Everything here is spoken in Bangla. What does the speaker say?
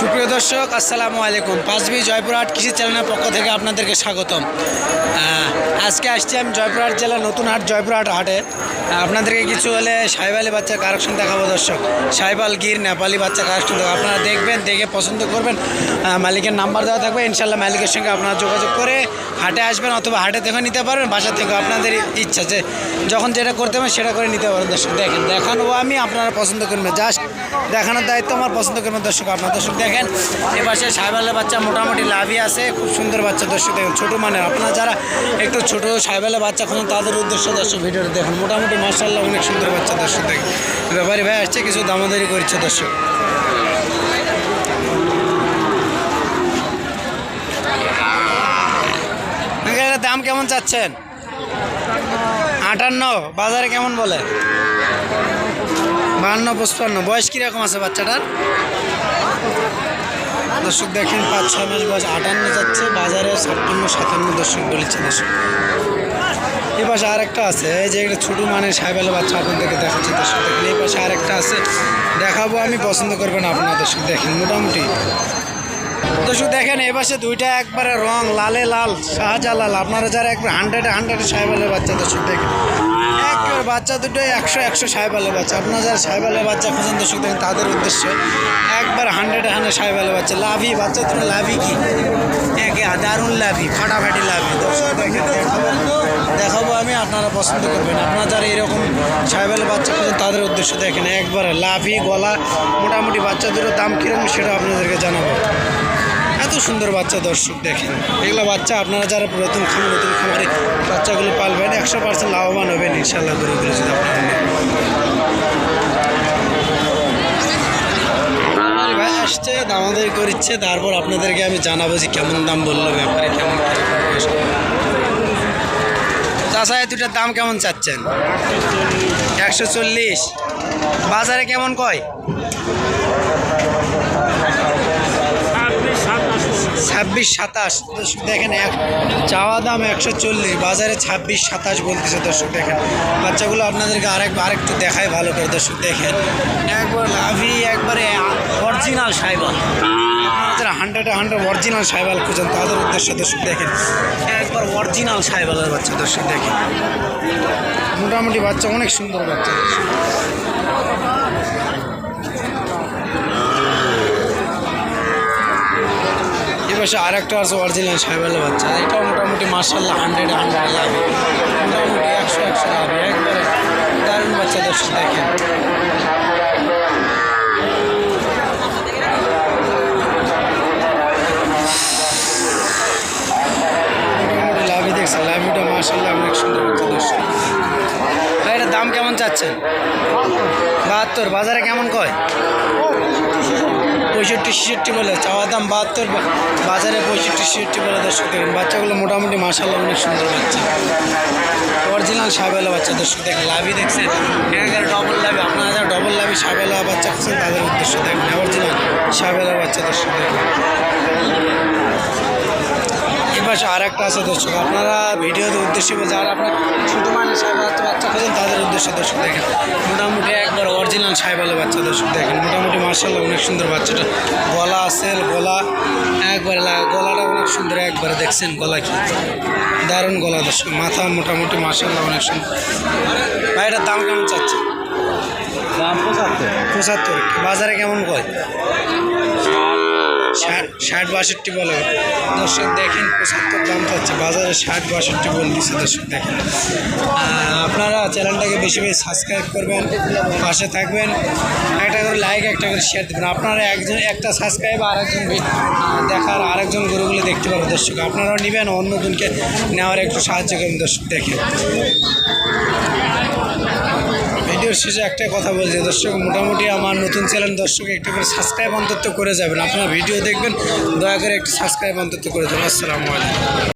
সুপ্রিয় দর্শক, আসসালামু আলাইকুম। পাঁচবি জয়পুরহাট কৃষি চ্যানেলের পক্ষ থেকে আপনাদেরকে স্বাগতম। আজকে আসছি আমি জয়পুরহাট জেলার নতুন হাট, জয়পুরহাট হাটে। আপনাদেরকে কিছু হলে সাইবালি বাচ্চার কারেকশন দেখাবো দর্শক। সাইবাল গির, নেপালি বাচ্চা কারেকশন দেখাবো। আপনারা দেখবেন, দেখে পছন্দ করবেন। মালিকের নাম্বার দেওয়া থাকবে। ইনশাল্লাহ মালিকের সঙ্গে আপনারা যোগাযোগ করে হাটে আসবেন অথবা হাটে থেকে নিতে পারবেন। বাসা থেকে আপনাদের ইচ্ছা যে যখন যেটা করতে হবে সেটা করে নিতে পারেন দর্শক। দেখেন, দেখানো আমি, আপনারা পছন্দ করবেন। জাস্ট দেখানোর দায়িত্ব আমার, পছন্দ করবেন দর্শক আপনার দর্শক দেখেন। এ পাশে সাইবালের বাচ্চা মোটামুটি লাভই আছে, খুব সুন্দর বাচ্চা দর্শক দেখুন, ছোটো মানে আপনারা যারা একটু ছোটো সাইবালের বাচ্চা খুঁজেন, তাদের উদ্দেশ্য দর্শক ভিডিওটা দেখুন। মোটামুটি মার্শাল্লাহ অনেক সুন্দর বাচ্চা দর্শক দেখেন। ব্যাপারী ভাই, আসছে কিছু দামাদারি করছে দর্শক। দাম কেমন চাচ্ছেন? আটান্ন। বাজারে কেমন বলে? বাহান্ন পঁচপান্ন। বয়স কীরকম আছে বাচ্চাটার? দর্শক দেখেন, পাঁচ, ছয় মাস বয়স, আটান্ন যাচ্ছে বাজারে ছাপ্পান্ন, সাতান্ন দর্শক বলেছে দর্শক। এই পাশে আরেকটা আছে, এই যে একটা ছোটো মানে সাইবেলা বাচ্চা আপনাদেরকে দেখাচ্ছি দর্শক। দেখেন, এই পাশে আরেকটা আছে, দেখাবো আমি, পছন্দ করবেন আপনার দর্শক। দেখেন, মোটামুটি দর্শক, দেখেন পাশে দুইটা একবারে রং, লালে, লাল, শাহজালাল। আপনারা যারা একবার হান্ড্রেডে হান্ড্রেডে সাহেবালের বাচ্চা, দর্শক, দেখেন। একেবারে বাচ্চা দুটো একশো একশো সাহেবালের বাচ্চা। আপনারা যারা সাহেবালের বাচ্চা খুঁজেন দর্শক, দেখেন, তাদের উদ্দেশ্যে একবার হান্ড্রেডে হান্ড্রেড সাহেবালের বাচ্চা। লাভি বাচ্চা দুটো লাভি কি? একে দারুণ লাভি ফাটাফাটি লাভি দর্শক, দেখেন দেখাবো দেখাবো আমি, আপনারা পছন্দ করবেন। আপনারা যারা এরকম সাহেবালের বাচ্চা খুঁজেন তাদের উদ্দেশ্য, দেখেন, একবারে লাভি গলা, মোটামুটি বাচ্চা দুটোর দাম কীরকম, সেটা আপনাদেরকে জানাব। এত সুন্দর বাচ্চা দর্শক দেখেন। এগুলো বাচ্চা আপনারা যারা নতুন খামার, নতুন খামারে বাচ্চাগুলো পালবেন, একশো পার্সেন্ট লাভবান হবেন ইনশাল্লাহ গরুগুলো যদি আপনারা। ভাই আসছে দামাদারি করিচ্ছে, তারপর আপনাদেরকে আমি জানাব যে কেমন দাম বলল, ব্যাপারে কেমন চাষা এই দুটার দাম কেমন চাচ্ছেন? একশো চল্লিশ। বাজারে কেমন কয়? ছাব্বিশ সাতাশ। দর্শক দেখেন, এক চাওয়া দাম একশো চল্লিশ, বাজারে ছাব্বিশ সাতাশ বলতেছে দর্শক দেখেন। বাচ্চাগুলো আপনাদেরকে আরেক আরেকটু দেখায় ভালো করে দর্শক দেখেন। একবার লাভি, একবারে অরিজিনাল সাইবাল। যারা হান্ড্রেডে হান্ড্রেড অরিজিনাল সাইবাল খুঁজেন, তাদের উদ্দেশ্যে দর্শক দেখেন। একবার অরিজিনাল সাইবালের বাচ্চা দর্শক দেখেন। মোটামুটি বাচ্চা, অনেক সুন্দর বাচ্চা দর্শক এ পাশে আর একটা আছে অরিজিনাল সাইবেল বাচ্চা। এটা মোটামুটি মার্শাল্লাহ হান্ড্রেড হান্ড্রেড লাগে মোটামুটি একশো একশো লাগে একবারে দারুণ বাচ্চা দর্শক দেখেন। লাভি দেখছে লাভিটা মার্শাল্লাহ দাম কেমন চাচ্ছেন? বাহাত্তর, বাজারে কেমন কয়? পঁয়ষট্টি, ছেষট্টি বলে, চাওয়া দাম বাহাত্তর বাজারে পঁয়ষট্টি, ছেষট্টি বলে দর্শক, দেখেন, বাচ্চাগুলো মোটামুটি মাসাল্লাহ অনেক সুন্দর বাচ্চা। অরিজিনাল সাবেলা বাচ্চা, দর্শক, দেখেন, লাভই দেখছেন। এখানকার ডবল লাভি আপনারা যারা ডবল লাভি সাবেলা বাচ্চা খুঁজছেন, তাদের উদ্দেশ্য দেখেন অরিজিনাল সাবেলা বাচ্চা, দর্শক, দেখেন। এ পাশে আর একটা আছে দর্শক আপনারা ভিডিওর উদ্দেশ্যে বলছে আর আপনার ছোটো মানে সাহেবাল বাচ্চা খোঁজেন তাদের উদ্দেশ্যে দর্শক দেখেন। মোটামুটি একবার অরিজিনাল সাহেবালের বাচ্চা দর্শক দেখেন। মোটামুটি মার্শাল্লাহ অনেক সুন্দর বাচ্চাটা। গলা আছে গলা একবারে গলাটা অনেক সুন্দর একবারে দেখছেন গলা কি। দারুণ গলা দর্শক মাথা মোটামুটি মার্শাল্লাহ অনেক সুন্দর। ভাই এটার দাম কেমন চাচ্ছে দাম পঁচাত্তর। পঁচাত্তর। বাজারে কেমন কয়? ষাট ষাট বাষট্টি বলে। দর্শক দেখেন, পঁচাত্তর দাম পাচ্ছে। বাজারে ষাট বাষট্টি বল দিচ্ছে দর্শক, দেখেন। আপনারা চ্যানেলটাকে বেশি বেশি সাবস্ক্রাইব করবেন, পাশে থাকবেন, একটা করে লাইক একটা করে শেয়ার দেবেন। আপনারা একজন, একটা সাবস্ক্রাইব আর একজন দেখার আরেকজন গরুগুলো দেখতে পাবেন দর্শক। আপনারাও নেবেন, অন্যজনকে নেওয়ার একটু সাহায্য করবেন দর্শক দেখে। ভিডিওর শেষে একটাই কথা বলছি দর্শক, মোটামুটি আমার নতুন চ্যানেল দর্শক একটা করে সাবস্ক্রাইব অন্তত করে যাবেন। আপনারা ভিডিও দেখবেন, দয়া করে একটু সাবস্ক্রাইব অন্তত করে দেবেন আসসালামু আলাইকুম।